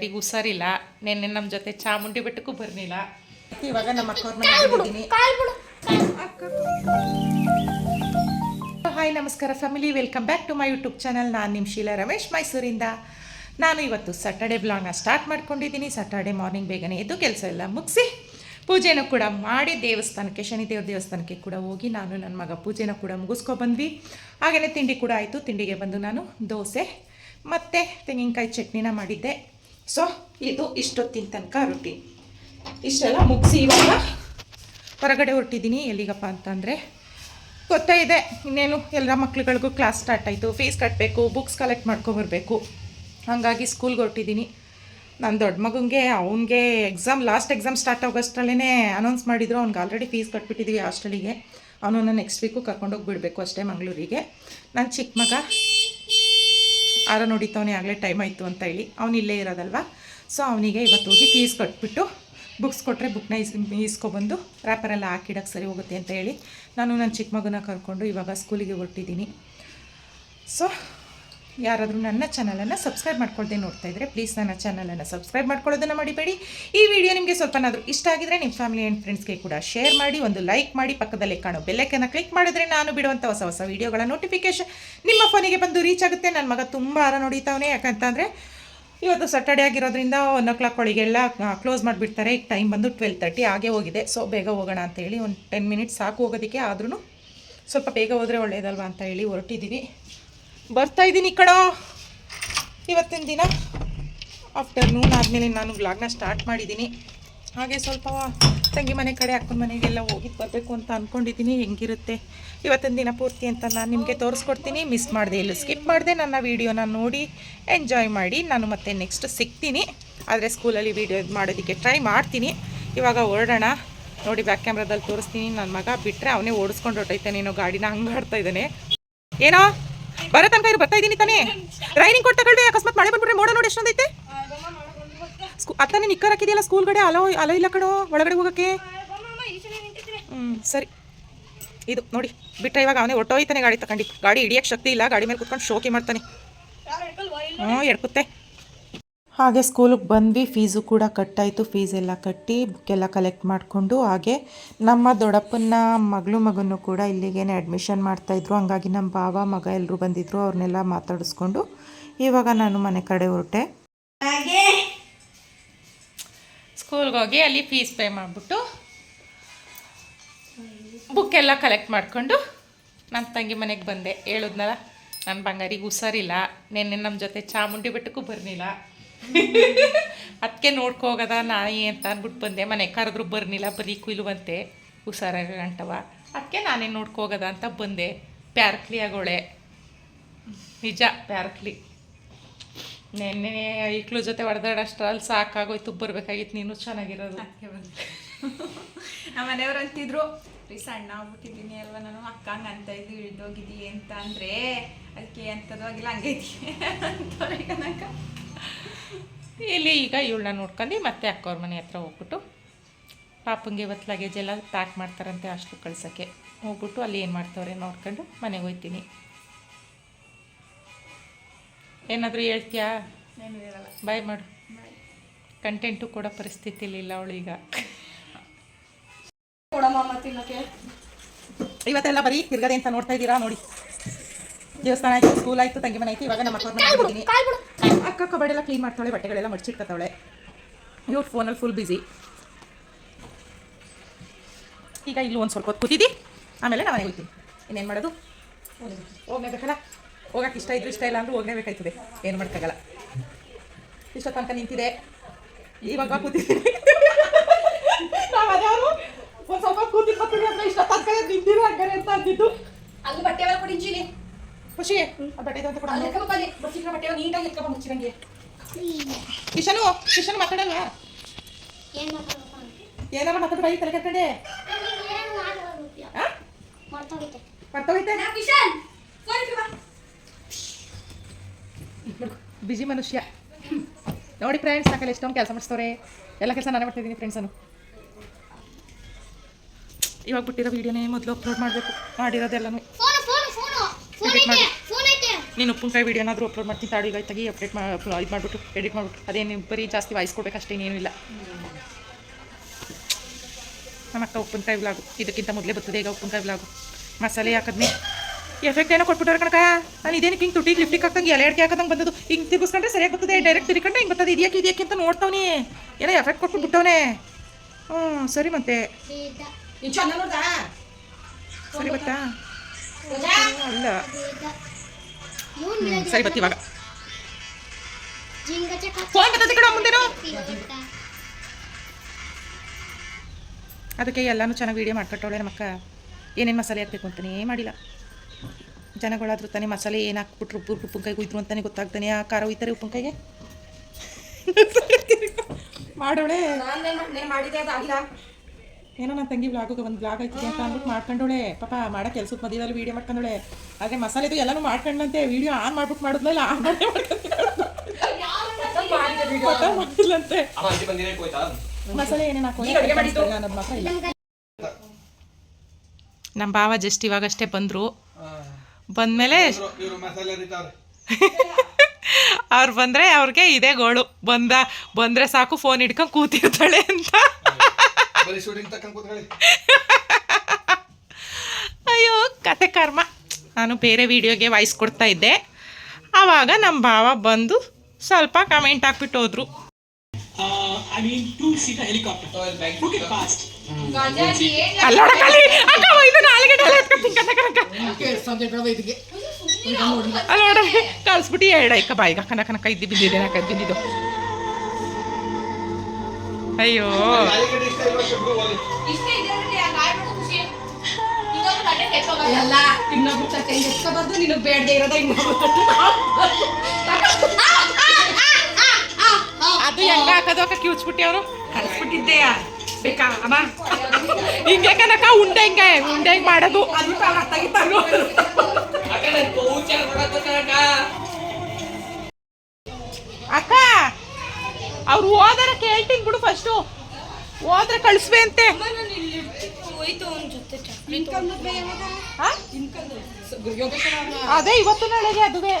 ಬಂಗಾರಿಗೆ ಹುಷಾರಿಲ್ಲ. ನಿನ್ನೆ ನಮ್ಮ ಜೊತೆ ಚಾಮುಂಡಿ ಬೆಟ್ಟಕ್ಕೂ ಬರ್ನಿಲ್ಲ ಇವಾಗ ನಮ್ಮ ಅಕ್ಕ. ಹಾಯ್ ನಮಸ್ಕಾರ family welcome back to my YouTube channel ನಾನು ನಿಮ್ಮ ಶೀಲಾ ರಮೇಶ್ ಮೈಸೂರಿಂದ. ನಾನು ಇವತ್ತು ಸ್ಯಾಟರ್ಡೆ ಬ್ಲಾಗ್ನ ಸ್ಟಾರ್ಟ್ ಮಾಡ್ಕೊಂಡಿದ್ದೀನಿ. ಸ್ಯಾಟರ್ಡೆ ಮಾರ್ನಿಂಗ್ ಬೇಗನೆ ಎದ್ದು ಕೆಲಸ ಎಲ್ಲ ಮುಗಿಸಿ ಪೂಜೆನೂ ಕೂಡ ಮಾಡಿ ದೇವಸ್ಥಾನಕ್ಕೆ ಶನಿದೇವ್ರ ದೇವಸ್ಥಾನಕ್ಕೆ ಕೂಡ ಹೋಗಿ ನಾನು ನನ್ನ ಮಗ ಪೂಜೆನ ಕೂಡ ಮುಗಿಸ್ಕೊಬಂದ್ವಿ ಹಾಗೆಯೇ ತಿಂಡಿ ಕೂಡ ಆಯಿತು. ತಿಂಡಿಗೆ ಬಂದು ನಾನು ದೋಸೆ ಮತ್ತು ತೆಂಗಿನಕಾಯಿ ಚಟ್ನಿನ ಮಾಡಿದ್ದೆ. ಸೊ ಇದು ಇಷ್ಟೊತ್ತಿನ ತನಕ ರೊಟ್ಟಿ. ಇಷ್ಟೆಲ್ಲ ಮುಗಿಸಿ ಇವಾಗ ಹೊರಗಡೆ ಹೊರಟಿದ್ದೀನಿ. ಎಲ್ಲಿಗಪ್ಪ ಅಂತಂದರೆ ಗೊತ್ತೇ ಇದೆ ಇನ್ನೇನು ಎಲ್ಲ ಮಕ್ಳುಗಳಿಗೂ ಕ್ಲಾಸ್ ಸ್ಟಾರ್ಟ್ ಆಯಿತು. ಫೀಸ್ ಕಟ್ಟಬೇಕು ಬುಕ್ಸ್ ಕಲೆಕ್ಟ್ ಮಾಡ್ಕೊಬರ್ಬೇಕು ಹಾಗಾಗಿ ಸ್ಕೂಲ್ಗೆ ಹೊರಟಿದ್ದೀನಿ. ನನ್ನ ದೊಡ್ಡ ಮಗನಿಗೆ ಅವನಿಗೆ ಎಕ್ಸಾಮ್ ಲಾಸ್ಟ್ ಎಕ್ಸಾಮ್ ಸ್ಟಾರ್ಟ್ ಆಗೋಷ್ಟರಲ್ಲೇ ಅನೌನ್ಸ್ ಮಾಡಿದ್ರು. ಅವ್ನಿಗೆ ಆಲ್ರೆಡಿ ಫೀಸ್ ಕಟ್ಬಿಟ್ಟಿದ್ದೀವಿ ಹಾಸ್ಟೆಲಿಗೆ ಅವನನ್ನು ನೆಕ್ಸ್ಟ್ ವೀಕು ಕರ್ಕೊಂಡೋಗಿ ಬಿಡಬೇಕು ಅಷ್ಟೇ ಮಂಗಳೂರಿಗೆ. ನನ್ನ ಚಿಕ್ಕ ಮಗ ಆರ ನೋಡಿತವನೇ ಆಗಲೇ ಟೈಮ್ ಆಯಿತು ಅಂತ ಹೇಳಿ. ಅವನು ಇಲ್ಲೇ ಇರೋದಲ್ವಾ? ಸೊ ಅವನಿಗೆ ಇವತ್ತು ಹೋಗಿ ಫೀಸ್ ಕಟ್ಬಿಟ್ಟು ಬುಕ್ಸ್ ಕೊಟ್ಟರೆ ಬುಕ್ನ ಇಸ್ ಇಸ್ಕೊಬಂದು ರ್ಯಾಪರೆಲ್ಲ ಹಾಕಿಡಕ್ಕೆ ಸರಿ ಹೋಗುತ್ತೆ ಅಂತ ಹೇಳಿ ನಾನು ನನ್ನ ಚಿಕ್ಕ ಮಗನ ಕರ್ಕೊಂಡು ಇವಾಗ ಸ್ಕೂಲಿಗೆ ಹೊರಟಿದ್ದೀನಿ. ಸೊ ಯಾರಾದರೂ ನನ್ನ ಚಾನಲನ್ನು ಸಬ್ಸ್ಕ್ರೈಬ್ ಮಾಡ್ಕೊಳ್ದೆ ನೋಡ್ತಾ ಇದ್ದರೆ ಪ್ಲೀಸ್ ನನ್ನ ಚಾನಲನ್ನು ಸಬ್ಸ್ಕ್ರೈಬ್ ಮಾಡ್ಕೊಳ್ಳೋದನ್ನು ಮಾಡಿಬೇಡಿ. ಈ ವಿಡಿಯೋ ನಿಮಗೆ ಸ್ವಲ್ಪನಾದರೂ ಇಷ್ಟ ಆಗಿದ್ರೆ ನಿಮ್ಮ ಫ್ಯಾಮಿಲಿ ಆ್ಯಂಡ್ ಫ್ರೆಂಡ್ಸ್ಗೆ ಕೂಡ ಶೇರ್ ಮಾಡಿ, ಒಂದು ಲೈಕ್ ಮಾಡಿ, ಪಕ್ಕದಲ್ಲೇ ಕಾಣೋ ಬೆಲ್ಲೈಕನ್ನು ಕ್ಲಿಕ್ ಮಾಡಿದ್ರೆ ನಾನು ಬಿಡುವಂಥ ಹೊಸ ಹೊಸ ವೀಡಿಯೋಗಳ ನೋಟಿಫಿಕೇಶನ್ ನಿಮ್ಮ ಫೋನಿಗೆ ಬಂದು ರೀಚ್ ಆಗುತ್ತೆ. ನನ್ನ ಮಗ ತುಂಬ ಆರ ನೋಡಿತಾವನೆ. ಯಾಕಂತಂದರೆ ಇವತ್ತು ಸ್ಯಾಟರ್ಡೇ ಆಗಿರೋದ್ರಿಂದ ಒನ್ ಓ ಕ್ಲಾಕ್ ಒಳಗೆಲ್ಲ ಕ್ಲೋಸ್ ಮಾಡಿಬಿಡ್ತಾರೆ. ಈಗ ಟೈಮ್ ಬಂದು ಟ್ವೆಲ್ ತರ್ಟಿ ಆಗೇ ಹೋಗಿದೆ. ಸೊ ಬೇಗ ಹೋಗೋಣ ಅಂತ ಹೇಳಿ ಒಂದು ಟೆನ್ ಮಿನಿಟ್ಸ್ ಸಾಕು ಹೋಗೋದಕ್ಕೆ. ಆದ್ರೂ ಸ್ವಲ್ಪ ಬೇಗ ಹೋದರೆ ಒಳ್ಳೆಯದಲ್ವಾ ಅಂತ ಹೇಳಿ ಹೊರಟಿದ್ದೀವಿ ಬರ್ತಾ ಇದ್ದೀನಿ ಕಣ ಇವತ್ತಿನ ದಿನ ಆಫ್ಟರ್ನೂನ್ ಆದಮೇಲೆ ನಾನು ವ್ಲಾಗ್ನ ಸ್ಟಾರ್ಟ್ ಮಾಡಿದ್ದೀನಿ. ಹಾಗೆ ಸ್ವಲ್ಪ ತಂಗಿ ಮನೆ ಕಡೆ, ಅಕ್ಕನ ಮನೆಗೆಲ್ಲ ಹೋಗಿದ್ದು ಬರಬೇಕು ಅಂತ ಅಂದ್ಕೊಂಡಿದ್ದೀನಿ ಹೆಂಗಿರುತ್ತೆ? ಇವತ್ತಿನ ದಿನ ಪೂರ್ತಿ ಅಂತ ನಾನು ನಿಮಗೆ ತೋರಿಸ್ಕೊಡ್ತೀನಿ. ಮಿಸ್ ಮಾಡಿದೆ ಇಲ್ಲ, ಸ್ಕಿಪ್ ಮಾಡಿದೆ. ನನ್ನ ವೀಡಿಯೋನ ನೋಡಿ, ಎಂಜಾಯ್ ಮಾಡಿ. ನಾನು ಮತ್ತೆ ನೆಕ್ಸ್ಟ್ ಸಿಗ್ತೀನಿ. ಆದರೆ ಸ್ಕೂಲಲ್ಲಿ ವೀಡಿಯೋ ಮಾಡೋದಕ್ಕೆ ಟ್ರೈ ಮಾಡ್ತೀನಿ. ಇವಾಗ ಹೊರಡೋಣ. ನೋಡಿ, ಬ್ಯಾಕ್ ಕ್ಯಾಮ್ರಾದಲ್ಲಿ ತೋರಿಸ್ತೀನಿ. ನನ್ನ ಮಗ ಬಿಟ್ಟರೆ ಅವನೇ ಓಡಿಸ್ಕೊಂಡು ಹೊರಟೈತೆ ನೀನು ಗಾಡಿನ ಹಂಗೆ ಆಡ್ತಾ ಇದ್ದಾನೆ. ಏನೋ? ಬರೋ ತನಕ ಇರು, ಬರ್ತಾ ಇದ್ದೀನಿ ತಾನೇ. ರೈನಿಂಗ್ ಕೊಟ್ಟು ತಗೊಳ್ಳಿ ಅಕಸ್ಮಾತ್ ಮಳೆ ಬಂದ್ಬಿಟ್ರೆ ಮೋಡ ನೋಡಿ ಎಷ್ಟೊಂದೈತೆ ಸ್ಕೂ ಅತ್ತನೇ ನಿಕ್ಕರ್ ಹಾಕಿದೆಯಲ್ಲ ಸ್ಕೂಲ್ ಕಡೆ? ಅಲೋ ಅಲೋ ಇಲ್ಲ ಕಡೋ ಒಳಗಡೆ ಹೋಗೋಕ್ಕೆ. ಹ್ಞೂ ಸರಿ. ಇದು ನೋಡಿ ಬಿಟ್ಟರೆ ಇವಾಗ ಅವನೇ ಹೊಟ್ಟೋಯ್ತಾನೆ ಗಾಡಿ ತಗೊಂಡು. ಗಾಡಿ ಹಿಡಿಯೋಕ್ಕೆ ಶಕ್ತಿ ಇಲ್ಲ, ಗಾಡಿ ಮೇಲೆ ಕುತ್ಕೊಂಡು ಶೋಕಿ ಮಾಡ್ತಾನೆ. ಹ್ಞೂ ಎಡ್ಕುತ್ತೆ ಹಾಗೆ ಸ್ಕೂಲಿಗೆ ಬಂದ್ವಿ, ಫೀಸು ಕೂಡ ಕಟ್ಟಾಯಿತು, ಫೀಸ್ ಎಲ್ಲ ಕಟ್ಟಿ ಬುಕ್ ಎಲ್ಲ ಕಲೆಕ್ಟ್ ಮಾಡಿಕೊಂಡು ಹಾಗೆ ನಮ್ಮ ದೊಡ್ಡಪ್ಪನ ಮಗಳು ಮಗನ್ನು ಕೂಡ ಇಲ್ಲಿಗೇನೆ ಅಡ್ಮಿಷನ್ ಮಾಡ್ತಾಯಿದ್ರು. ಹಂಗಾಗಿ ನಮ್ಮ ಬಾವ ಮಗ ಎಲ್ಲರೂ ಬಂದಿದ್ರು, ಅವ್ರನ್ನೆಲ್ಲ ಮಾತಾಡಿಸ್ಕೊಂಡು ಇವಾಗ ನಾನು ಮನೆ ಕಡೆ ಹೊರಟೆ. ಹಾಗೆ ಸ್ಕೂಲ್ಗೆ ಹೋಗಿ ಅಲ್ಲಿ ಫೀಸ್ ಪೇ ಮಾಡಿಬಿಟ್ಟು ಬುಕ್ ಎಲ್ಲ ಕಲೆಕ್ಟ್ ಮಾಡಿಕೊಂಡು ನನ್ನ ತಂಗಿ ಮನೆಗೆ ಬಂದೆ. ಹೇಳಿದ್ನಲ್ಲ ನನ್ನ ಬಂಗಾರಿಗೆ ಹುಷಾರಿಲ್ಲ, ನಿನ್ನೆ ನಮ್ಮ ಜೊತೆ ಚಾಮುಂಡಿ ಬೆಟ್ಟಕ್ಕೂ ಬರ್ನಿಲ್ಲ ಅದಕ್ಕೆ ನೋಡ್ಕೋಗದ ನಾಯಿ ಅಂತ ಅಂದ್ಬಿಟ್ಟು ಬಂದೆ. ಮನೆ ಕರೆದ್ರು ಬರ್ನಿಲ್ಲ, ಬರೀ ಕುಯ್ಲುವಂತೆ. ಹುಷಾರಾಗ ಗಂಟವ ಅದಕ್ಕೆ ನಾನೇ ನೋಡ್ಕೋಗದ ಅಂತ ಬಂದೆ. ಪ್ಯಾರ್ಕ್ಲಿ ಆಗೋಳೆ. ನಿಜ, ಪ್ಯಾರ್ಕ್ಲಿ. ನೆನ್ನೆ ಇಕ್ಳು ಜೊತೆ ಹೊಡೆದಾಡಷ್ಟರಲ್ಲಿ ಸಾಕಾಗೋಯ್ತು, ಬರ್ಬೇಕಾಗಿತ್ತು, ನೀನು ಚೆನ್ನಾಗಿರೋದು. ನಮ್ಮ ಮನೆಯವ್ರು ಅಂತಿದ್ರು, ರೀ ಸಣ್ಣ ಆಗ್ಬಿಟ್ಟಿದ್ದೀನಿ ಅಲ್ವಾ ನಾನು, ಅಕ್ಕ ಅಂತ ಇದ್ದು ಇಳ್ದೋಗಿದ್ದಿ ಅಂತ ಅಂದ್ರೆ ಅದಕ್ಕೆ ಎಂತದೋ ಆಗಿಲ್ಲ, ಹಂಗೈತಿ ಅಂತ ಇಲ್ಲಿ ಈಗ ಇವಳನ್ನ ನೋಡ್ಕೊಂಡು ಮತ್ತೆ ಅಕ್ಕವ್ರ ಮನೆ ಹತ್ರ ಹೋಗ್ಬಿಟ್ಟು ಪಾಪಂಗೆ ಇವತ್ತು ಲಗೇಜ್ ಎಲ್ಲ ಪ್ಯಾಕ್ ಮಾಡ್ತಾರಂತೆ ಅಷ್ಟು ಕಳ್ಸೋಕ್ಕೆ. ಹೋಗ್ಬಿಟ್ಟು ಅಲ್ಲಿ ಏನು ಮಾಡ್ತಾವ್ರೆ ನೋಡ್ಕೊಂಡು ಮನೆಗೆ ಹೋಗ್ತೀನಿ ಏನಾದರೂ ಹೇಳ್ತೀಯಾ? ಬಾಯ್ ಮಾಡು. ಕಂಟೆಂಟು ಕೂಡ ಪರಿಸ್ಥಿತಿ ಇಲ್ಲ ಅವಳೀಗ ಇವತ್ತೆಲ್ಲ ಬರೀ ತಿರ್ಗದೆ ಅಂತ ನೋಡ್ತಾ ಇದ್ದೀರಾ? ನೋಡಿ. ದೇವಸ್ಥಾನ ಆಯ್ತು ಸ್ಕೂಲ್ ಆಯಿತು ತಂಗಿ ಮನೆ ಆಯ್ತು ಇವಾಗ ನಮ್ಮ ಬಂದಿದ್ದೀನಿ ಅಕ್ಕ ಕಬಡ್ಡಿ ಎಲ್ಲ ಕ್ಲೀನ್ ಮಾಡ್ತಾಳೆ ಬಟ್ಟೆಗಳೆಲ್ಲ ಮಡ್ಚಿಟ್ಕೊತಾವಳೆ ಇವ್ರು ಫೋನಲ್ಲಿ ಫುಲ್ ಬ್ಯುಸಿ ಈಗ ಇಲ್ಲಿ ಒಂದು ಸ್ವಲ್ಪ ಹೊತ್ತು ಕೂತಿದ್ದಿ ಆಮೇಲೆ ನಾವು ಮನೆಗೆ ಹೋಗ್ತೀನಿ. ಇನ್ನೇನು ಮಾಡೋದು? ಹೋಗ್ಲೇಬೇಕಲ್ಲ? ಹೋಗಕ್ಕೆ ಇಷ್ಟ ಇದ್ರು ಇಷ್ಟ ಇಲ್ಲ ಅಂದ್ರೆ ಹೋಗ್ಲೇಬೇಕಾಯ್ತದೆ. ಏನು ಮಾಡೋಕ್ಕಾಗಲ್ಲ. ಇಷ್ಟ ತನಕ ನಿಂತಿದೆ. ಇವಾಗ ಕೂತಿದ್ದೀನಿ. ನಾವು ಅದ್ಯಾರು ಒಂದು ಸ್ವಲ್ಪ ಕೂತಿದ್ದು ಇಷ್ಟ ತನಕ ನಿಂತಿದೆ ಹಂಗಾರೆ ಅಂತ ಅಂದಿದ್ದು ಅಲ್ಲಿ ಬಟ್ಟೆ ಎಲ್ಲ ಕೊಡಿ ಇಂಜಿಲಿ ಖುಷಿ. ಆ ಬಟ್ಟೆ ಅಂತ ಕೂಡ. ಬಟ್ಟೆ ನೀಟಾಗಿ ಎತ್ಕೊಬೇಕು ಮುಚ್ಚಿದಂಗೆ ಕಿಶನು ಕಿಶನು ಮಾತಾಡಲ್ಲ ಏನ್ ಮಾತಾಡ್ಬೇಕು? ಅಂತ? ಏನಾರ ಮಾತಾಡ ಬೈ ತಲೆ ಕಟ್ಟಂಡೆ ಮರ್ತೋಗೈತೆ. ಬಿಜಿ ಮನುಷ್ಯ. ನೋಡಿ ಫ್ರೆಂಡ್ಸ್ ನಾಕಲ್ಲಿ ಎಷ್ಟೊಂದು ಕೆಲಸ ಮಾಡಿಸ್ತವ್ರೆ ಎಲ್ಲ ಕೆಲಸ ನಾನೇ ಮಾಡ್ತಿದ್ದೀನಿ ಫ್ರೆಂಡ್ಸನ್ನು ಇವಾಗ ಬಿಟ್ಟಿರೋ ವೀಡಿಯೋನೇ ಮೊದಲು ಅಪ್ಲೋಡ್ ಮಾಡಬೇಕು ಮಾಡಿರೋದೆಲ್ಲನೂ. ಐತೆ, ಮಾಡಿ. ನೀನು ಉಪ್ಪಿನಕಾಯಿ ವೀಡಿಯೋನಾದರೂ ಅಪ್ಲೋಡ್ ಮಾಡ್ತೀನಿ ತಾಡಿ ಈಗ ತೆಗಿ ಅಪ್ಡೇಟ್ ಮಾ ಇದು ಮಾಡಿಬಿಟ್ಟು ಎಡಿಟ್ ಮಾಡಿಬಿಟ್ಟು. ಅದೇನು ಬರೀ ಜಾಸ್ತಿ ವಾಯ್ಸ್ ಕೊಡ್ಬೇಕಷ್ಟೇ ಇನ್ನೇನು ಇಲ್ಲ. ನಮ್ಮ ಅಕ್ಕ ಉಪ್ಪಿನಕಾಯಿ ವ್ಲಾಗು ಇದಕ್ಕಿಂತ ಮೊದಲೇ ಬರ್ತದೆ ಈಗ ಉಪ್ಪಿನಕಾಯಿ ವ್ಲಾಗು ಮಸಾಲೆ ಹಾಕದ್ಮೆ ಎಫೆಕ್ಟ್ ಏನೋ ಕೊಟ್ಬಿಟ್ಟಾರೆ ಕಣಕ ನಾನು ಇದೇನು ಹಿಂಗೆ ತುಟಿಗೆ ಲಿಫ್ಟಿಗೆ ಹಾಕ್ದಂಗೆ ಎಲೆ ಅಡಿಕೆ ಹಾಕದಂಗೆ ಬಂದದ್ದು. ಹಿಂಗೆ ತಿರ್ಗಿಸ್ಕೊಂಡ್ರೆ ಸರಿಯಾಗಿ ಬರ್ತದೆ ಡೈರೆಕ್ಟ್ ತಿರ್ಕೊಂಡ್ರೆ ಹಿಂಗೆ ಬರ್ತದೆ. ಇದಕ್ಕೆ ಇದಕ್ಕೆ ಅಂತ ನೋಡ್ತಾವನಿ. ಏನೋ ಎಫೆಕ್ಟ್ ಕೊಟ್ಬಿಟ್ಟು ಬಿಟ್ಟವನೆ. ಹ್ಞೂ ಸರಿ ಮತ್ತೆ? ಸರಿ ಬತ್ತಾ? ಅಲ್ಲ. ಸರಿ ಬತ್ತಿ ಇವಾಗ. ಫೋನ್. ಅದಕ್ಕೆ ಎಲ್ಲನೂ ಚೆನ್ನಾಗಿ ವೀಡಿಯೋ ಮಾಡ್ಕೊಟ್ಟವಳೆ ನಮ್ಮಕ್ಕ ಏನೇನು ಮಸಾಲೆ ಹಾಕಬೇಕು ಏನು ಮಾಡಿಲ್ಲ. ಜನಗಳಾದ್ರೂ ತಾನೇ ಮಸಾಲೆ ಏನು ಹಾಕ್ಬಿಟ್ರು, ಉಪ್ಪು, ಉಪ್ಪಿನಕಾಯಿ ಕುಯ್ದ್ರು ಅಂತಾನೆ ಗೊತ್ತಾಗ್ತಾನೆ. ಆ ಖಾರ ಹೋಯ್ತಾರೆ ಉಪ್ಪಿನಕಾಯಿಗೆ? ಮಾಡೋಳೆ. ಮಾಡಿದೆ ಮಾಡ್- ನೀನ್ ಮಾಡಿದ್ದೆ ಅದು ಆಗಿಲ್ಲ. ಏನೋ ನನ್ನ ತಂಗಿ ಬ್ಲಾಗಿಗೆ ಒಂದು ಬ್ಲಾಗ್ ಹಾಕಿದೆ ಅಂತ ಅಂದ್ಬಿಟ್ಟು ಮಾಡ್ಕೊಂಡೋಳೆ ಪಾಪ ಮಾಡೋ ಕೆಲಸದ ಮಧ್ಯದಲ್ಲಿ ವೀಡಿಯೋ ಮಾಡ್ಕೊಂಡೋಳೆ ಆದರೆ ಮಸಾಲೆದು ಎಲ್ಲನೂ ಮಾಡ್ಕೊಂಡಂತೆ ವೀಡಿಯೋ ಆನ್ ಮಾಡ್ಬಿಟ್ಟು ಮಾಡಿದ್ಮೇಲೆ ಆನ್ ಮಾಡೇ ಮಸಾಲೆ ಏನೇನು? ಅನ್ನೋದು ಮಾತ್ರ ಇಲ್ಲ. ನಮ್ಮ ಭಾವ ಜಸ್ಟ್ ಇವಾಗಷ್ಟೇ ಬಂದರು. ಬಂದಮೇಲೆ ಮೇಲೆ ಮಸಾಲೆ ಅರಿತಾವ್ರೆ ಅವ್ರು ಬಂದರೆ ಅವ್ರಿಗೆ ಇದೇ ಗೋಳು. ಬಂದ ಬಂದರೆ ಸಾಕು ಫೋನ್ ಹಿಡ್ಕೊಂಡು ಕೂತಿರ್ತಾಳೆ ಅಂತ. ಬರೀ ಶೂಟಿಂಗ್ ತಕ್ಕಂತ ಕೂತ್ಕೊಳ್ಳಿ ಅಯ್ಯೋ ಕತೆ ಕರ್ಮ. ನಾನು ಬೇರೆ ವಿಡಿಯೋಗೆ ವಾಯ್ಸ್ ಕೊಡ್ತಾ ಇದ್ದೆ. ಆವಾಗ ನಮ್ಮ ಭಾವ ಬಂದು ಸ್ವಲ್ಪ ಕಮೆಂಟ್ ಹಾಕ್ಬಿಟ್ಟು ಹೋದ್ರು. ಕಳ್ಸ್ಬಿಟ್ಟು I ಬಾಯಿಗ ಕನಕನಕ ಇದ್ದು ಕೈ Book it fast. ಅಯ್ಯೋ. ಎಲ್ಲ ಇನ್ನೊಬ್ರು ತಟ್ಟೆ ಎತ್ಕೊಬಾರ್ದು, ನಿನಗ್ ಬೇಡ್ದೆ ಇರೋದ. ಅದು ಹೆಂಗ ಹಾಕೋದು ಅಕ್ಕ ಕಿವುಚ್ಬಿಟ್ಟಿ ಅವರು ಕಳ್ಸ್ಬಿಟ್ಟಿದ್ದೆಯ? ಬೇಕಾ ಅಮ್ಮ? ಹಿಂಗೆ ಕನಕ ಉಂಡೆ ಹಿಂಗೆ ಉಂಡೆ ಹಿಂಗೆ ಮಾಡೋದು. ಅದು. ಅಕ್ಕ ಅವ್ರು ಹೋದರೆ ಕೇಳ್ತೀನಿ ಬಿಡು ಫಸ್ಟು ಹೋದ್ರೆ ಕಳಿಸ್ಬೆ ಅಂತೆ? ಅದೇ ಇವತ್ತು ನಾಳೆಗೆ ಅದುವೆ.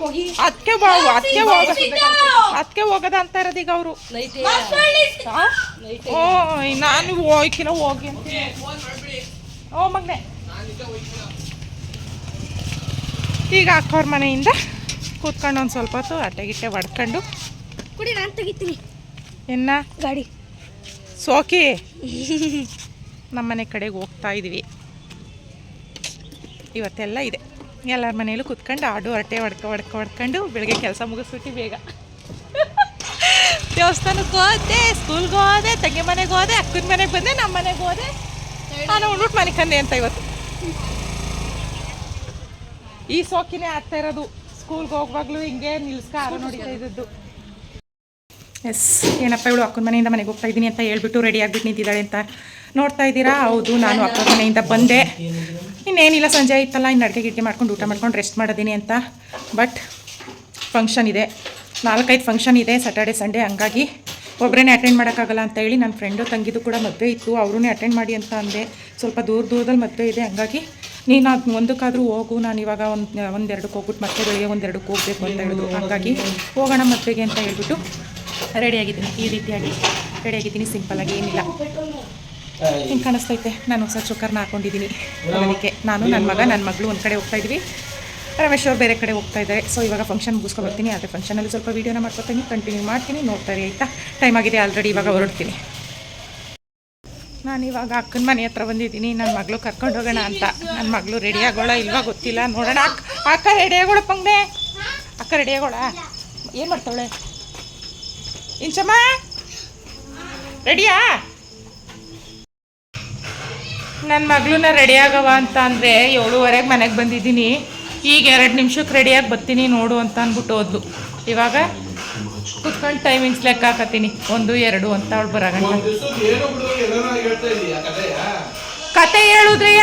ಹೋಗಿ ಅದಕ್ಕೆ ಅದಕ್ಕೆ ಹೋಗ ಅದಕ್ಕೆ ಹೋಗದ ಅಂತ ಇರೋದು ಈಗ ಅವರು. ಓ, ನಾನು ಹೋಯ್ಕಿನ ಹೋಗಿ ಓ, ಮಗ್ನೆ. ಈಗ ಅಕ್ಕವ್ರ ಮನೆಯಿಂದ ಕೂತ್ಕೊಂಡು ಒಂದು ಸ್ವಲ್ಪ ಹೊತ್ತು ಅಟ್ಟೆ ಗಿಟ್ಟೆ ಹೊಡ್ಕೊಂಡು ಕುಡಿ ನಾನು ತೆಗಿತೀನಿ. ಎನ್ನ? ಗಾಡಿ. ಸೋಕಿ? ನಮ್ಮನೆ ಕಡೆಗೆ ಹೋಗ್ತಾ ಇದೀವಿ. ಇವತ್ತೆಲ್ಲ ಇದೆ. ಎಲ್ಲರ ಮನೇಲೂ ಕುತ್ಕೊಂಡು ಆಡು ಹರಟೆ ಹೊಡ್ಕೊ ಹೊಡ್ಕೊ ಹೊಡ್ಕೊಂಡು ಬೆಳಗ್ಗೆ ಕೆಲಸ ಮುಗಿಸ್ಬಿಟ್ಟು ಬೇಗ. ದೇವಸ್ಥಾನಕ್ಕೆ ಹೋದೆ ಸ್ಕೂಲ್ಗೆ ಹೋದೆ ತಂಗಿ ಮನೆಗೆ ಹೋದೆ ಅಕ್ಕನ ಮನೆಗೆ ಬಂದೆ ನಮ್ಮ ಮನೆಗೆ ಹೋದೆ. ನಾನು ಉಂಡ್ಬಿಟ್ಟು ಮನೆ ಕಂದೆ ಅಂತ ಇವತ್ತು. ಈ ಸೋಕಿನೇ ಆಗ್ತಾ ಇರೋದು. ಸ್ಕೂಲ್ಗೆ ಹೋಗುವಾಗ್ಲೂ ಹಿಂಗೆ ನಿಲ್ಸ್ಕ ಆರು ನೋಡಿತಾ ಇದ್ದದ್ದು. ಎಸ್ ಏನಪ್ಪ ಇವಳು ಅಕ್ಕನ ಮನೆಯಿಂದ ಮನೆಗೆ ಹೋಗ್ತಾ ಇದ್ದೀನಿ ಅಂತ ಹೇಳ್ಬಿಟ್ಟು ರೆಡಿ ಆಗಿಬಿಟ್ಟು ನಿಂತಿದ್ದಾಳೆ ಅಂತ. ನೋಡ್ತಾ ಇದ್ದೀರಾ? ಹೌದು, ನಾನು ಅಕ್ಕನ ಮನೆಯಿಂದ ಬಂದೆ. ಇನ್ನೇನಿಲ್ಲ, ಸಂಜೆ ಇತ್ತಲ್ಲ ಇನ್ನು ಅಡುಗೆ ಗಿಡ್ಗೆ ಮಾಡ್ಕೊಂಡು ಊಟ ಮಾಡ್ಕೊಂಡು ರೆಸ್ಟ್ ಮಾಡಿದ್ದೀನಿ ಅಂತ. ಬಟ್ ಫಂಕ್ಷನ್ ಇದೆ. ನಾಲ್ಕೈದು ಫಂಕ್ಷನ್ ಇದೆ ಸ್ಯಾಟರ್ಡೆ ಸಂಡೇ ಹಂಗಾಗಿ ಒಬ್ಬರೇ ಅಟೆಂಡ್ ಮಾಡೋಕ್ಕಾಗಲ್ಲ ಅಂತ ಹೇಳಿ ನನ್ನ ಫ್ರೆಂಡು ತಂಗಿದು ಕೂಡ ಮದುವೆ ಇತ್ತು ಅವ್ರೂ ಅಟೆಂಡ್ ಮಾಡಿ ಅಂತ ಅಂದೆ. ಸ್ವಲ್ಪ ದೂರ ದೂರದಲ್ಲಿ ಮದುವೆ ಇದೆ, ಹಂಗಾಗಿ ನೀನು ಅದು ಒಂದಕ್ಕಾದರೂ ಹೋಗು, ನಾನು ಇವಾಗ ಒಂದು, ಒಂದೆರಡಕ್ಕೆ ಹೋಗ್ಬಿಟ್ಟು ಮತ್ತೆ ಬೆಳಿಗ್ಗೆ ಒಂದೆರಡಕ್ಕೆ ಹೋಗಬೇಕು ಅಂತ ಹೇಳಿದ್ರು. ಹಾಗಾಗಿ ಹೋಗೋಣ ಮದುವೆಗೆ ಅಂತ ಹೇಳ್ಬಿಟ್ಟು ರೆಡಿಯಾಗಿದ್ದೀನಿ ಈ ರೀತಿಯಾಗಿ ರೆಡಿಯಾಗಿದ್ದೀನಿ ಸಿಂಪಲ್ಲಾಗಿ ಏನಿಲ್ಲ. ಹಿಂಗೆ ಕಾಣಿಸ್ತೈತೆ. ನಾನು ಹೊಸ ಚೊಕ್ಕರ್ನ ಹಾಕೊಂಡಿದ್ದೀನಿ. ಅದಕ್ಕೆ ನಾನು ನನ್ನ ಮಗ ನನ್ನ ಮಗಳು ಒಂದು ಕಡೆ ಹೋಗ್ತಾ ಇದ್ವಿ. ರಮೇಶ್ ಅವ್ರು ಬೇರೆ ಕಡೆ ಹೋಗ್ತಾ ಇದ್ದಾರೆ. ಸೊ ಇವಾಗ ಫಂಕ್ಷನ್ ಮುಗಿಸ್ಕೊಂಡು ಬರ್ತೀನಿ. ಅದೇ ಫಂಕ್ಷನಲ್ಲಿ ಸ್ವಲ್ಪ ವೀಡಿಯೋನ ಮಾಡ್ಕೊತೀನಿ ಕಂಟಿನ್ಯೂ ಮಾಡ್ತೀನಿ. ನೋಡ್ತಾರೆ ಆಯಿತಾ? ಟೈಮ್ ಆಗಿದೆ ಆಲ್ರೆಡಿ ಇವಾಗ ಹೊರಡ್ತೀನಿ. ನಾನು ಇವಾಗ ಅಕ್ಕನ ಮನೆ ಹತ್ರ ಬಂದಿದ್ದೀನಿ. ನನ್ನ ಮಗಳು ಕರ್ಕೊಂಡು ಹೋಗೋಣ ಅಂತ. ನನ್ನ ಮಗಳು ರೆಡಿ ಆಗೋಳ ಇಲ್ವಾ ಗೊತ್ತಿಲ್ಲ. ನೋಡೋಣ. ಅಕ್ಕ ಅಕ್ಕ ರೆಡಿ ಆಗೋಳ ಪಂಗ್ನೆ ಅಕ್ಕ ರೆಡಿ ಆಗೋಳ? ಏನು ಮಾಡ್ತಾವಳೆ? ಇಂಚಮ್ಮ? ರೆಡಿಯಾ? ನನ್ನ ಮಗಳನ್ನ ರೆಡಿ ಆಗವ ಅಂತ ಅಂದರೆ ಏಳುವರೆಗೆ ಮನೆಗೆ ಬಂದಿದ್ದೀನಿ. ಈಗ ಎರಡು ನಿಮಿಷಕ್ಕೆ ರೆಡಿಯಾಗಿ ಬರ್ತೀನಿ ನೋಡು ಅಂತ ಅಂದ್ಬಿಟ್ಟು ಹೋದ್ಲು. ಇವಾಗ ಕುತ್ಕೊಂಡು ಟೈಮಿಂಗ್ಸ್ ಲೆಕ್ಕ ಹಾಕತ್ತೀನಿ ಒಂದು ಎರಡು ಅಂತ ಅವಳು ಬರಗಂಟ. ಕತೆ ಹೇಳುದ್ರಿಯ?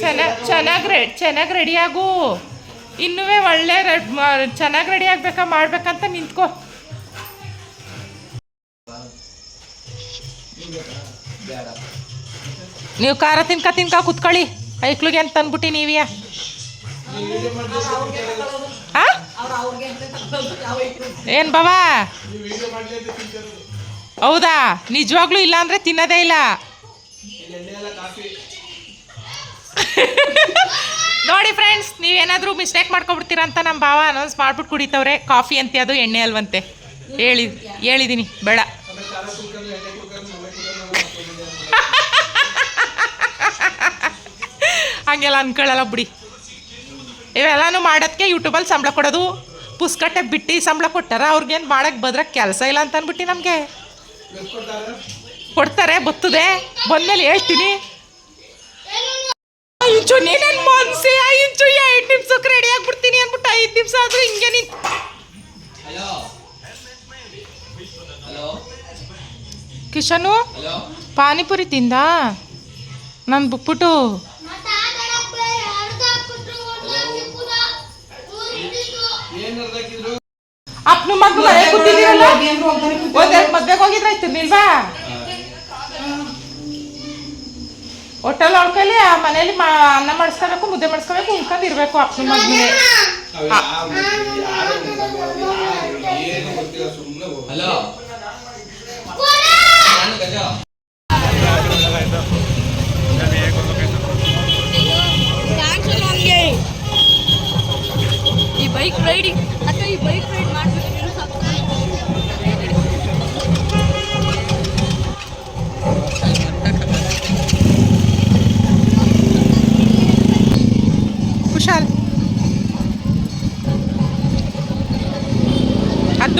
ಚೆನ್ನ ಚೆನ್ನಾಗಿ ರೆ, ಚೆನ್ನಾಗಿ ರೆಡಿಯಾಗು ಇನ್ನೂ ಒಳ್ಳೆ ಚೆನ್ನಾಗಿ ರೆಡಿ ಆಗ್ಬೇಕಾ ಮಾಡ್ಬೇಕಂತ ನಿಂತ್ಕೋ. ನೀವು ಖಾರ ತಿನ್ಕ ತಿನ್ಕ ಕುತ್ಕೊಳ್ಳಿ. ಐಕ್ಳಿಗೆ ಅಂತ ತಂದ್ಬಿಟ್ಟು ನೀವ್ಯಾ. ಏನು ಬಾವಾ ಹೌದಾ? ನಿಜವಾಗ್ಲೂ ಇಲ್ಲ ಅಂದರೆ ತಿನ್ನೋದೇ ಇಲ್ಲಿ. ನೋಡಿ ಫ್ರೆಂಡ್ಸ್ ನೀವೇನಾದರೂ ಮಿಸ್ಟೇಕ್ ಮಾಡ್ಕೊಬಿಡ್ತೀರ ಅಂತ ನಮ್ಮ ಭಾವ ಅನೌನ್ಸ್ ಮಾಡ್ಬಿಟ್ಟು ಕುಡಿತವ್ರೆ. ಕಾಫಿ ಅಂತೆ ಅದು, ಎಣ್ಣೆ ಅಲ್ವಂತೆ. ಹೇಳಿ ಹೇಳಿದ್ದೀನಿ ಬೇಡ. ಹಂಗೆಲ್ಲ ಅನ್ಕೊಳ್ಳಲ್ಲ ಬಿಡಿ. ಇವೆಲ್ಲನೂ ಮಾಡೋದಕ್ಕೆ ಯೂಟ್ಯೂಬಲ್ಲಿ ಸಂಬಳ ಕೊಡೋದು. ಪುಸ್ಕಟ್ಟೆ ಬಿಟ್ಟು ಸಂಬಳ ಕೊಟ್ಟಾರ, ಅವ್ರಿಗೇನು ಮಾಡೋಕ್ಕೆ ಬದ್ರಕ್ಕೆ ಕೆಲಸ ಇಲ್ಲ ಅಂತ ಅಂದ್ಬಿಟ್ಟು ನಮಗೆ. ಕೊಡ್ತಾರೆ, ಬತ್ತದೆ. ಬಂದ ಮೇಲೆ ಹೇಳ್ತೀನಿ. ಇಂಚು ನೀನೇನು ಮನ್ಸೆ? ಇಂಚು ಐದು ನಿಮಿಷಕ್ಕೆ ರೆಡಿ ಆಗ್ಬಿಡ್ತೀನಿ ಅಂದ್ಬಿಟ್ಟು ಐದು ನಿಮಿಷ ಆದರೂ ಹಿಂಗೆ ನಿಂತು ಕಿಶನು ಪಾನಿಪುರಿ ತಿಂದ? ನಾನು ಅರ್ಧಾಕಿದ್ರು ಅಪ್ಪನ ಹೋಗಿದ್ರೆ ಮನೆ ಕೂತಿದ್ದೀರಲ್ಲ? ಒಂದೆರಡು ಮದ್ವೆಗೆ ಹೋಗಿದ್ರಾಯ್ತು ನಿಲ್ವಾ? ಹೋಟೆಲ್ ಒಳ್ಕಲ್ಲಿ ಆ ಮನೇಲಿ ಮಾ ಅನ್ನ ಮಾಡಿಸ್ಕೋಬೇಕು ಮುದ್ದೆ ಮಾಡಿಸ್ಕೋಬೇಕು ಉಣ್ಕೊಂಡು ಇರಬೇಕು ಅಪ್ಪನ ಮಗನೇ ಈ ಬೈಕ್ ರೈಡಿಂಗ್ ಅಥವಾ ಈ ಬೈಕ್ ರೈಡ್ ಮಾಡ್ಬೇಕು.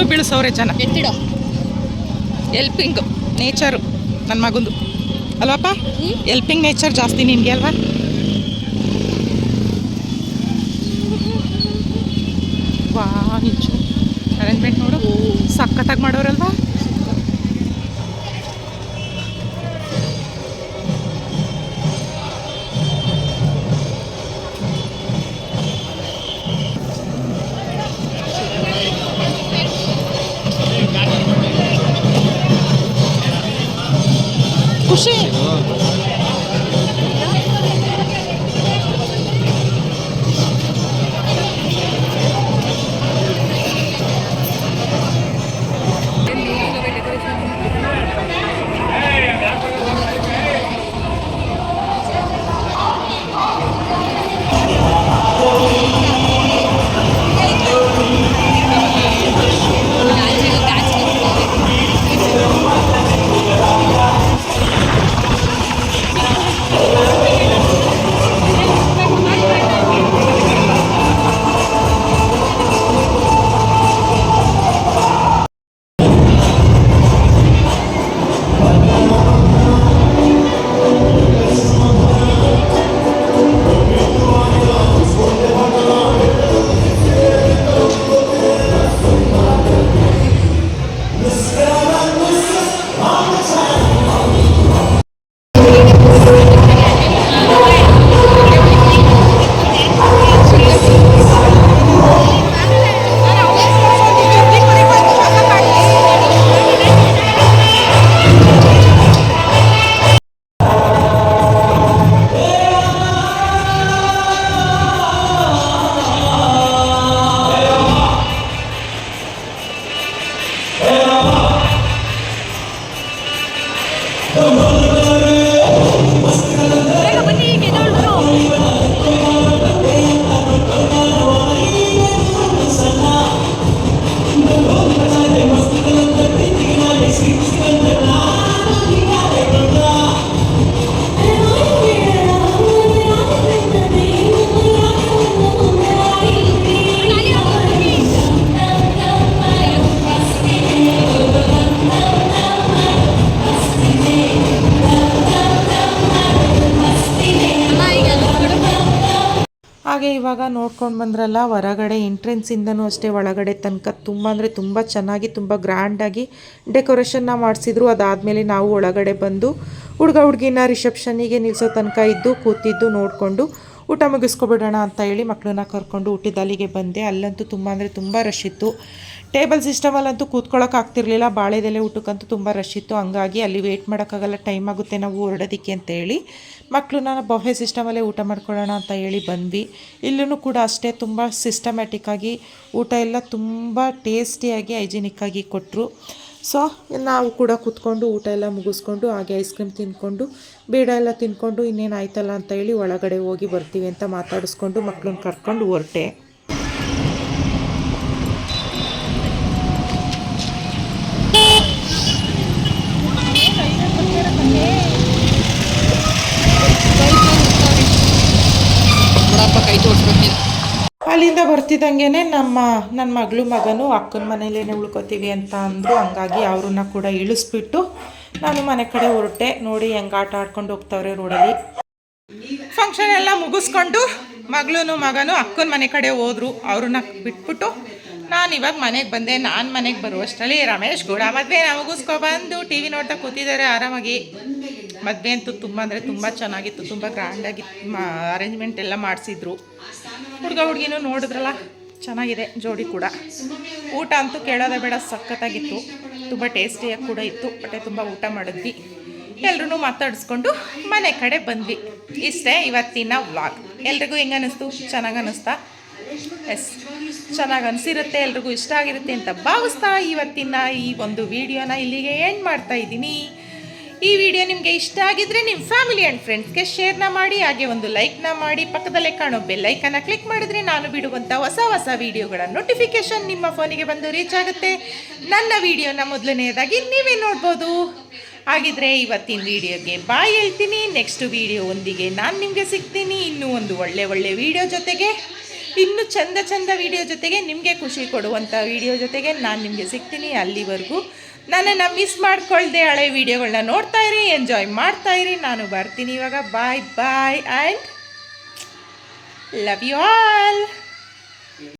ಬೀಳಿಸೋರೆ ಜನ. ಎತ್ತಿಡೋ? ಎಲ್ಪಿಂಗ್ ನೇಚರು ನನ್ನ ಮಗಂದು. ಅಲ್ವಪ್ಪ? ಎಲ್ಪಿಂಗ್ ನೇಚರ್ ಜಾಸ್ತಿ ನಿನಗೆ ಅಲ್ವಾ? ವಾ ನಿಜ. ಅರೇಂಜ್ಮೆಂಟ್ ನೋಡು. ಸಖತ್ತಾಗಿ ಮಾಡೋರಲ್ವಾ? ಹಾಗೆ ಇವಾಗ ನೋಡ್ಕೊಂಡು ಬಂದ್ರಲ್ಲ, ಹೊರಗಡೆ ಎಂಟ್ರೆನ್ಸಿಂದನೂ ಅಷ್ಟೇ ಒಳಗಡೆ ತನಕ ತುಂಬ ಅಂದರೆ ತುಂಬ ಚೆನ್ನಾಗಿ, ತುಂಬ ಗ್ರ್ಯಾಂಡಾಗಿ ಡೆಕೋರೇಷನ್ನ ಮಾಡಿಸಿದ್ರು. ಅದಾದಮೇಲೆ ನಾವು ಒಳಗಡೆ ಬಂದು ಹುಡುಗ ಹುಡುಗಿನ ರಿಸೆಪ್ಷನಿಗೆ ನಿಲ್ಲಿಸೋ ತನಕ ಇದ್ದು ಕೂತಿದ್ದು ನೋಡಿಕೊಂಡು ಊಟ ಮುಗಿಸ್ಕೊಬಿಡೋಣ ಅಂತ ಹೇಳಿ ಮಕ್ಕಳನ್ನ ಕರ್ಕೊಂಡು ಊಟದಾಲಿಗೆ ಅಲ್ಲಿಗೆ ಬಂದೆ. ಅಲ್ಲಂತೂ ತುಂಬ ಅಂದರೆ ತುಂಬ ರಶ್ ಇತ್ತು. ಟೇಬಲ್ ಸಿಸ್ಟಮಲ್ಲಂತೂ ಕೂತ್ಕೊಳ್ಳೋಕೆ ಆಗ್ತಿರ್ಲಿಲ್ಲ. ಬಾಳೆದೆಲೆ ಊಟಕ್ಕಂತೂ ತುಂಬ ರಶ್ ಇತ್ತು. ಹಂಗಾಗಿ ಅಲ್ಲಿ ವೇಟ್ ಮಾಡೋಕ್ಕಾಗಲ್ಲ ಟೈಮ್ ಆಗುತ್ತೆ ನಾವು ಹೊರಡೋದಕ್ಕೆ ಅಂತ ಹೇಳಿ ಮಕ್ಕಳು ನಾನು ಬಫೆ ಸಿಸ್ಟಮಲ್ಲೇ ಊಟ ಮಾಡ್ಕೊಳ್ಳೋಣ ಅಂತ ಹೇಳಿ ಬಂದ್ವಿ. ಇಲ್ಲೂ ಕೂಡ ಅಷ್ಟೇ ತುಂಬ ಸಿಸ್ಟಮ್ಯಾಟಿಕ್ಕಾಗಿ ಊಟ ಎಲ್ಲ ತುಂಬ ಟೇಸ್ಟಿಯಾಗಿ ಹೈಜಿನಿಕ್ಕಾಗಿ ಕೊಟ್ಟರು ಸೊ ನಾವು ಕೂಡ ಕೂತ್ಕೊಂಡು ಊಟ ಎಲ್ಲ ಮುಗಿಸ್ಕೊಂಡು ಹಾಗೆ ಐಸ್ ಕ್ರೀಮ್ ತಿಂದ್ಕೊಂಡು, ಬೇಡ ಎಲ್ಲ ತಿಂದ್ಕೊಂಡು ಇನ್ನೇನು ಆಯ್ತಲ್ಲ ಅಂತ ಹೇಳಿ ಒಳಗಡೆ ಹೋಗಿ ಬರ್ತೀವಿ ಅಂತ ಮಾತಾಡಿಸ್ಕೊಂಡು ಮಕ್ಕಳನ್ನ ಕರ್ಕೊಂಡು ಹೊರಟೆ. ಅಲ್ಲಿಂದ ಬರ್ತಿದ್ದಂಗೆ ನಮ್ಮ ನನ್ನ ಮಗಳು ಮಗನು ಅಕ್ಕನ ಮನೇಲೇ ಉಳ್ಕೊತೀವಿ ಅಂತ ಅಂದರು. ಹಂಗಾಗಿ ಅವ್ರನ್ನ ಕೂಡ ಇಳಿಸ್ಬಿಟ್ಟು ನಾನು ಮನೆ ಕಡೆ ಹೊರಟೆ. ನೋಡಿ ಹೆಂಗೆ ಆಟ ಆಡ್ಕೊಂಡು ಹೋಗ್ತಾವ್ರೆ ರೋಡಲ್ಲಿ. ಫಂಕ್ಷನ್ ಎಲ್ಲ ಮುಗಿಸ್ಕೊಂಡು ಮಗಳು ಮಗನು ಅಕ್ಕನ ಮನೆ ಕಡೆ ಹೋದ್ರು. ಅವ್ರನ್ನ ಬಿಟ್ಬಿಟ್ಟು ನಾನು ಇವಾಗ ಮನೆಗೆ ಬಂದೆ, ನಾನು ಮನೆಗೆ ಬರುವಷ್ಟರಲ್ಲಿ ರಮೇಶ್ ಕೂಡ ಮದುವೆ. ಮುಗಿಸ್ಕೊ ಬಂದು ಟಿ ವಿ ನೋಡ್ತಾ ಕೂತಿದ್ದಾರೆ, ಆರಾಮಾಗಿ. ಮದುವೆ ಅಂತೂ ತುಂಬ ಅಂದರೆ ತುಂಬ ಚೆನ್ನಾಗಿತ್ತು, ತುಂಬ ಗ್ರ್ಯಾಂಡಾಗಿ ಅರೇಂಜ್ಮೆಂಟ್ ಎಲ್ಲ ಮಾಡಿಸಿದ್ರು. ಹುಡುಗ ಹುಡುಗಿನೂ ನೋಡಿದ್ರಲ್ಲ, ಚೆನ್ನಾಗಿದೆ ಜೋಡಿ ಕೂಡ. ಊಟ ಅಂತೂ ಕೇಳೋದೇ ಬೇಡ, ಸಖತ್ತಾಗಿತ್ತು. ತುಂಬ ಟೇಸ್ಟಿಯಾಗಿ ಕೂಡ ಇತ್ತು, ಬಟ್ಟೆ ತುಂಬ ಊಟ ಮಾಡಿದ್ವಿ. ಎಲ್ಲರೂ ಮಾತಾಡಿಸ್ಕೊಂಡು ಮನೆ ಕಡೆ ಬಂದ್ವಿ. ಇಷ್ಟೇ ಇವತ್ತಿನ ವ್ಲಾಗ್ ಎಲ್ರಿಗೂ ಹೆಂಗೆ ಅನ್ನಿಸ್ತು ಚೆನ್ನಾಗಿ ಅನ್ನಿಸ್ತಾ ಎಸ್ ಚೆನ್ನಾಗಿ ಅನಿಸಿರುತ್ತೆ, ಎಲ್ರಿಗೂ ಇಷ್ಟ ಆಗಿರುತ್ತೆ ಅಂತ ಭಾವಿಸ್ತಾ ಇವತ್ತಿನ ಈ ಒಂದು ವಿಡಿಯೋನ ಇಲ್ಲಿಗೆ ಎಂಡ್ ಮಾಡ್ತಾ ಇದ್ದೀನಿ. ಈ ವಿಡಿಯೋ ನಿಮಗೆ ಇಷ್ಟ ಆಗಿದ್ರೆ ನಿಮ್ಮ ಫ್ಯಾಮಿಲಿ ಆ್ಯಂಡ್ ಫ್ರೆಂಡ್ಸ್ಗೆ ಶೇರ್ನ ಮಾಡಿ, ಹಾಗೆ ಒಂದು ಲೈಕ್ನ ಮಾಡಿ, ಪಕ್ಕದಲ್ಲೇ ಕಾಣೋ ಬೆಲ್ಲೈಕನ್ನ ಕ್ಲಿಕ್ ಮಾಡಿದ್ರೆ ನಾನು ಬಿಡುವಂಥ ಹೊಸ ಹೊಸ ವೀಡಿಯೋಗಳ ನೋಟಿಫಿಕೇಶನ್ ನಿಮ್ಮ ಫೋನಿಗೆ ಬಂದು ರೀಚ್ ಆಗುತ್ತೆ. ನನ್ನ ವಿಡಿಯೋನ ಮೊದಲನೆಯದಾಗಿ ನೀವೇ ನೋಡ್ಬೋದು. ಹಾಗಿದ್ರೆ ಇವತ್ತಿನ ವಿಡಿಯೋಗೆ ಬಾಯ್ ಹೇಳ್ತೀನಿ. ನೆಕ್ಸ್ಟ್ ವಿಡಿಯೋ ಒಂದಿಗೆ ನಾನು ನಿಮಗೆ ಸಿಗ್ತೀನಿ. ಇನ್ನೂ ಒಂದು ಒಳ್ಳೆ ಒಳ್ಳೆ ವಿಡಿಯೋ ಜೊತೆಗೆ ಇನ್ನು ಚಂದ ಚಂದ ವಿಡಿಯೋ ಜೊತೆಗೆ ನಿಮಗೆ ಖುಷಿ ಕೊಡುವಂಥ ವಿಡಿಯೋ ಜೊತೆಗೆ ನಾನು ನಿಮಗೆ ಸಿಗ್ತೀನಿ ಅಲ್ಲಿವರೆಗೂ. ನನ್ನನ್ನು ಮಿಸ್ ಮಾಡ್ಕೊಳ್ದೆ ಹಳೆ ವಿಡಿಯೋಗಳನ್ನ ನೋಡ್ತಾ ಇರಿ ಎಂಜಾಯ್ ಮಾಡ್ತಾ ಇರಿ. ನಾನು ಬರ್ತೀನಿ ಇವಾಗ. Bye bye and love you all